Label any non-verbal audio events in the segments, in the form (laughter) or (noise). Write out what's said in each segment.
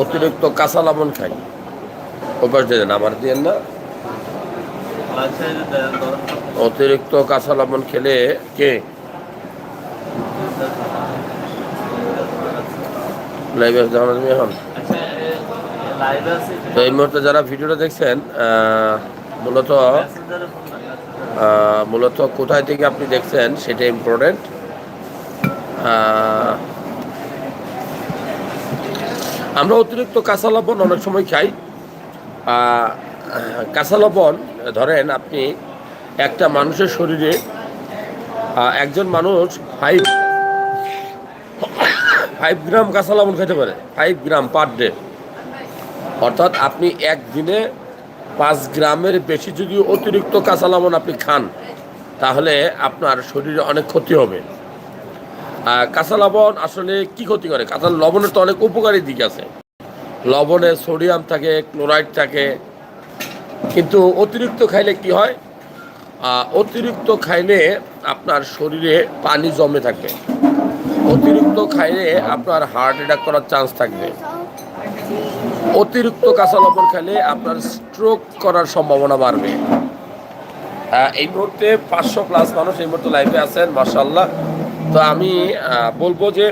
অতিরিক্ত কাঁচা লবণ খাই। ওপাশ দিয়ে দেন, আমার দিয়ে না। অতিরিক্ত কাঁচা লবণ খেলে কে? তো এই মুহূর্তে যারা ভিডিওটা দেখছেন মূলত মূলত কোথায় থেকে আপনি দেখছেন, সেটা ইম্পর্টেন্ট আমরা অতিরিক্ত কাঁচা লবণ অনেক সময় খাই। কাঁচা লবণ ধরেন আপনি একটা মানুষের শরীরে একজন মানুষ ফাইভ ফাইভ গ্রাম কাঁচা লবণ খেতে পারে ফাইভ গ্রাম পার ডে অর্থাৎ আপনি একদিনে পাঁচ গ্রামের বেশি যদি অতিরিক্ত কাঁচা লবণ আপনি খান, তাহলে আপনার শরীরে অনেক ক্ষতি হবে। কাঁচা লবণ আসলে কি ক্ষতি করে? কাঁচা লবণের তো অনেক উপকারী দিক আছে। লবণে সোডিয়াম থাকে, ক্লোরাইড থাকে। কিন্তু অতিরিক্ত খাইলে কি হয়? অতিরিক্ত খাইলে আপনার শরীরে পানি জমে থাকে। অতিরিক্ত খাইলে আপনার হার্ট অ্যাটাক করার চান্স থাকবে। অতিরিক্ত কাঁচা লবণ খেলে আপনার স্ট্রোক করার সম্ভাবনা বাড়বে। এই মুহূর্তে পাঁচশো প্লাস মানুষ এই মুহূর্তে লাইফে আছেন মার্শাল্লাহ তো আমি বলব যে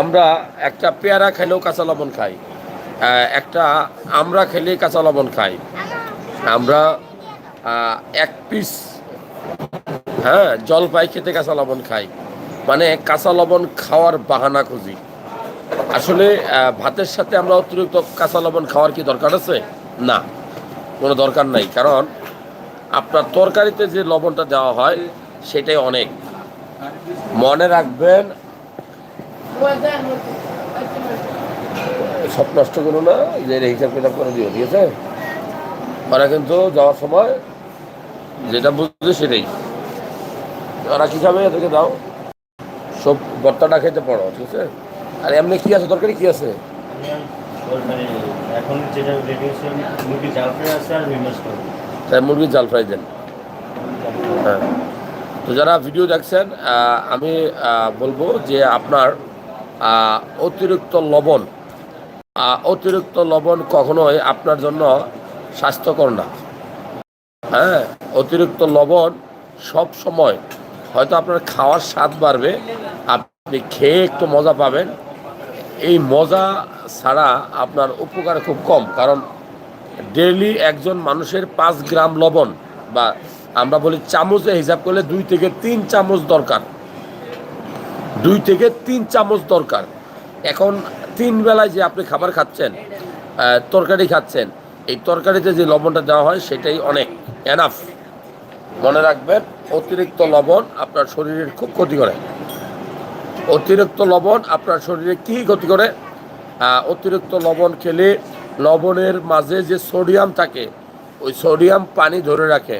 আমরা একটা পেয়ারা খেলেও কাঁচা লবণ খাই একটা আমরা খেলে কাঁচা লবণ খাই। আমরা এক পিস হ্যাঁ জলপাই খেতে কাঁচা লবণ খাই। মানে কাঁচা লবণ খাওয়ার বাহানা খুঁজি। আসলে ভাতের সাথে আমরা অতিরিক্ত কাঁচা লবণ খাওয়ার কি দরকার আছে? না, কোনো দরকার নাই। কারণ আপনার তরকারিতে যে লবণটা দেওয়া হয়, সেটাই অনেক। মনে রাখবেন সব নষ্ট করো না যে এর হিসাব কিতাব করে দিও ঠিক আছে? ওরা কিন্তু যাওয়ার সময় যেটা বুঝছে সেটাই। ওরা কি খাবে এদেরকে দাও? সব ভর্তাটা খেতে পড়ো ঠিক আছে? আর এমনি কি আছে? তরকারি কি আছে? এখন যেটা মুরগি জাল ফ্রাই আছে আর তাই মুরগির জাল ফ্রাই দেন। হ্যাঁ। তো যারা ভিডিও দেখছেন আমি বলব যে আপনার অতিরিক্ত লবণ অতিরিক্ত লবণ কখনোই আপনার জন্য স্বাস্থ্যকর না। হ্যাঁ অতিরিক্ত লবণ সব সময় হয়তো আপনার খাওয়ার স্বাদ বাড়বে, আপনি খেয়ে একটু মজা পাবেন। এই মজা ছাড়া আপনার উপকার খুব কম, কারণ ডেইলি একজন মানুষের পাঁচ গ্রাম লবণ বা আমরা বলি চামচে হিসাব করলে দুই থেকে তিন চামচ দরকার। দুই থেকে তিন চামচ দরকার। এখন তিন বেলায় যে আপনি খাবার খাচ্ছেন তরকারি খাচ্ছেন, এই তরকারিতে যে লবণটা দেওয়া হয় সেটাই অনেক এনাফ মনে রাখবেন, অতিরিক্ত লবণ আপনার শরীরের খুব ক্ষতি করে। অতিরিক্ত লবণ আপনার শরীরে কি ক্ষতি করে? অতিরিক্ত লবণ খেলে লবণের মাঝে যে সোডিয়াম থাকে, ওই সোডিয়াম পানি ধরে রাখে।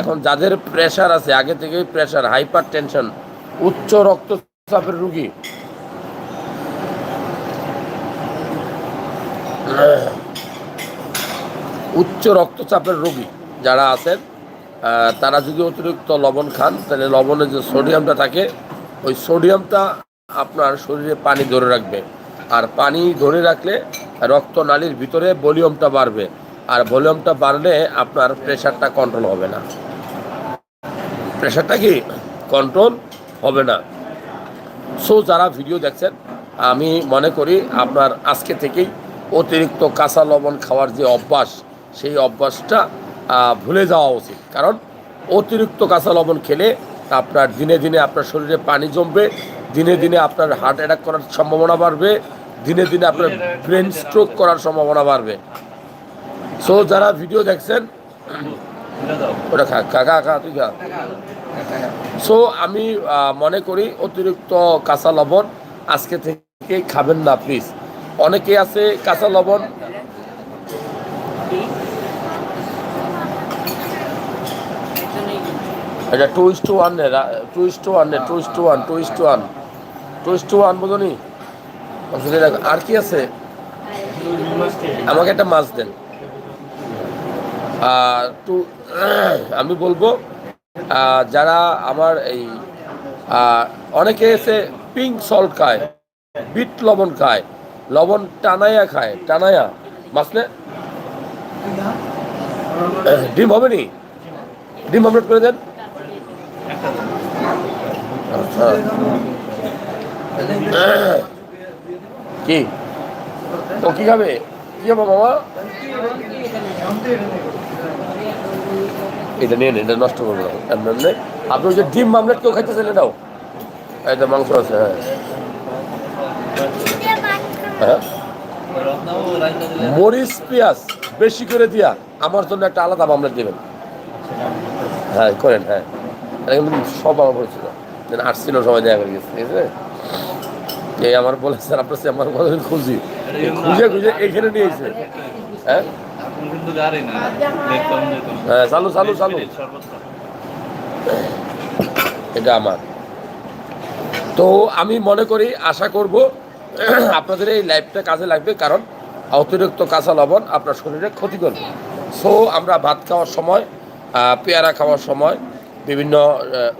এখন যাদের প্রেশার আছে, আগে থেকেই প্রেশার হাইপার টেনশন উচ্চ রক্তচাপের রুগী। উচ্চ রক্তচাপের রোগী যারা আছেন তারা যদি অতিরিক্ত লবণ খান, তাহলে লবণে যে সোডিয়ামটা থাকে, ওই সোডিয়ামটা আপনার শরীরে পানি ধরে রাখবে। আর পানি ধরে রাখলে রক্ত নালীর ভিতরে ভলিউমটা বাড়বে। আর ভলিউমটা বাড়লে আপনার প্রেশারটা কন্ট্রোল হবে না। প্রেশারটা কি? কন্ট্রোল হবে না। সো যারা ভিডিও দেখছেন, আমি মনে করি আপনার আজকে থেকেই অতিরিক্ত কাঁচা লবণ খাওয়ার যে অভ্যাস, সেই অভ্যাসটা ভুলে যাওয়া উচিত। কারণ অতিরিক্ত কাঁচা লবণ খেলে আপনার দিনে দিনে আপনার শরীরে পানি জমবে, দিনে দিনে আপনার হার্ট অ্যাটাক করার সম্ভাবনা বাড়বে, দিনে দিনে আপনার ব্রেন স্ট্রোক করার সম্ভাবনা বাড়বে। সো যারা ভিডিও দেখছেন, ওটা খা কাকা খা তুই খা। সো আমি মনে করি অতিরিক্ত কাঁচা লবণ আজকে থেকে খাবেন না প্লিজ অনেকে আছে কাঁচা লবণ। এটা two is to one two is to one two is to one two is to one two is to one বুঝনি আর কি আছে? আমাকে একটা মাছ দেন। টু আমি বলব যারা আমার এই অনেকে এসে পিঙ্ক সল্ট খায়, বিট লবণ খায়, লবণ টানাইয়া খায় টানাইয়া মাছ নে ডিম হবে নি? ডিম অমলেট করে দেন। আচ্ছা। কি? ও কি খাবে? কি খাব মামা? এটা নিয়ে এটা নষ্ট করব না। এমনি এমনি। আপনি যে ডিম মামলেট কেউ খাইতেছেন এটাও এটা মাংস আছে হ্যাঁ। হ্যাঁ। মরিচ, পেঁয়াজ, বেশি করে দিয়া আমার জন্য একটা আলাদা মামলেট দেবেন। হ্যাঁ করেন হ্যাঁ। সব আমার পরিচিত আসছিল সবাই দেখা করে গেছে, ঠিক আছে? এই আমার বলেছেন আপনার আমার কথা খুঁজি। খুঁজে খুঁজে এখানে নিয়েছে হ্যাঁ? যেতাম হ্যাঁ। চালু চালু চালু। এটা আমার। তো আমি মনে করি আশা করব আপনাদের এই লাইফটা কাজে লাগবে কারণ অতিরিক্ত কাঁচা লবণ আপনার শরীরে ক্ষতি করবে সো আমরা ভাত খাওয়ার সময় পেয়ারা খাওয়ার সময় বিভিন্ন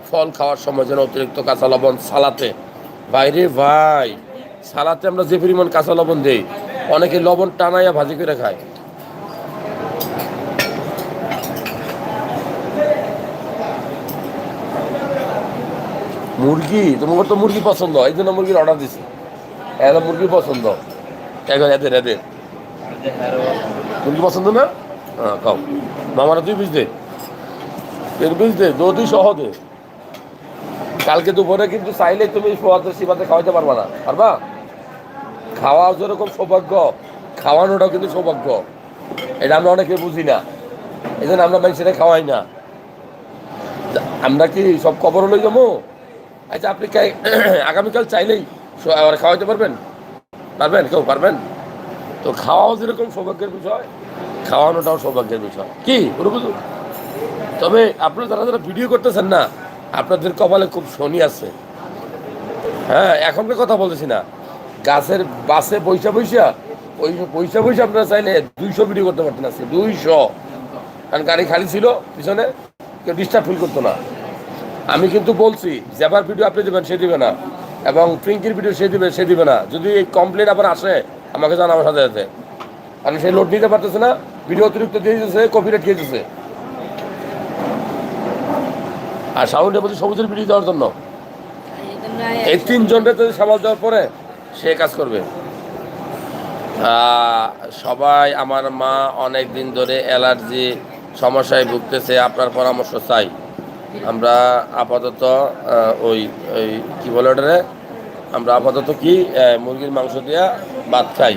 ফল খাওয়ার সময় যেন অতিরিক্ত কাঁচা লবণ সালাতে। বাইরে ভাই সালাতে আমরা যে পরিমাণ কাঁচা লবণ দিই অনেকে লবণ টানাইয়া ভাজি করে খায়। মুরগি তোমার তো মুরগি পছন্দ, এই জন্য মুরগির অর্ডার দিছি। এরা মুরগি পছন্দ। এখন এদের এদের। মুরগি পছন্দ না? হ্যাঁ খাও। মামারা তুই বুঝতে? এর বুঝতে? দুই সহ দে কালকে দুপুরে কিন্তু চাইলে তুমি সোয়াতে শিবাতে খাওয়াইতে পারবা না। পারবা? খাওয়া যেরকম সৌভাগ্য। খাওয়ানোটাও কিন্তু সৌভাগ্য। এটা আমরা অনেকে বুঝি না। এই জন্য আমরা মানুষেরা খাওয়াই না। আমরা কি সব খবর লই যাব? আচ্ছা আপনি (clears throat) আগামীকাল চাইলেই আবার খাওয়াইতে পারবেন? পারবেন? কেউ পারবেন? তো খাওয়াও যেরকম সৌভাগ্যের বিষয়, খাওয়ানোটাও সৌভাগ্যের বিষয়। কি বুঝু তবে আপনারা যারা যারা ভিডিও করতেছেন না, আপনাদের কপালে খুব শনি আছে। হ্যাঁ এখনকার কথা বলতেছি না। গাছের বাসে পয়সা পয়সা ওই পয়সা পয়সা আপনারা চাইলে দুইশো ভিডিও করতে পারতেন আজকে। দুইশো। কারণ গাড়ি খালি ছিল পিছনে, কেউ ডিস্টার্ব ফিল করতো না। আমি কিন্তু বলছি যেবার ভিডিও আপনি দেবেন সে দিবে না। এবং পিঙ্কির ভিডিও সে দিবে সে দিবে না। যদি এই কমপ্লেন আবার আসে, আমাকে জানাবার সাথে সাথে। কারণ সে লোড নিতে পারতেছে না ভিডিও অতিরিক্ত দিয়ে দিতেছে কপিরাইট খেয়ে দিতেছে। আর সাউন্ডে বলছি সবুজের ভিডিও দেওয়ার জন্য। এই তিনজনটা যদি সামাল দেওয়ার পরে সে কাজ করবে। সবাই আমার মা অনেক দিন ধরে অ্যালার্জি, সমস্যায় ভুগতেছে, আপনার পরামর্শ চাই। আমরা আপাতত ওই ওই, কী বলে ওটারে? আমরা আপাতত কি মুরগির মাংস দিয়া ভাত খাই।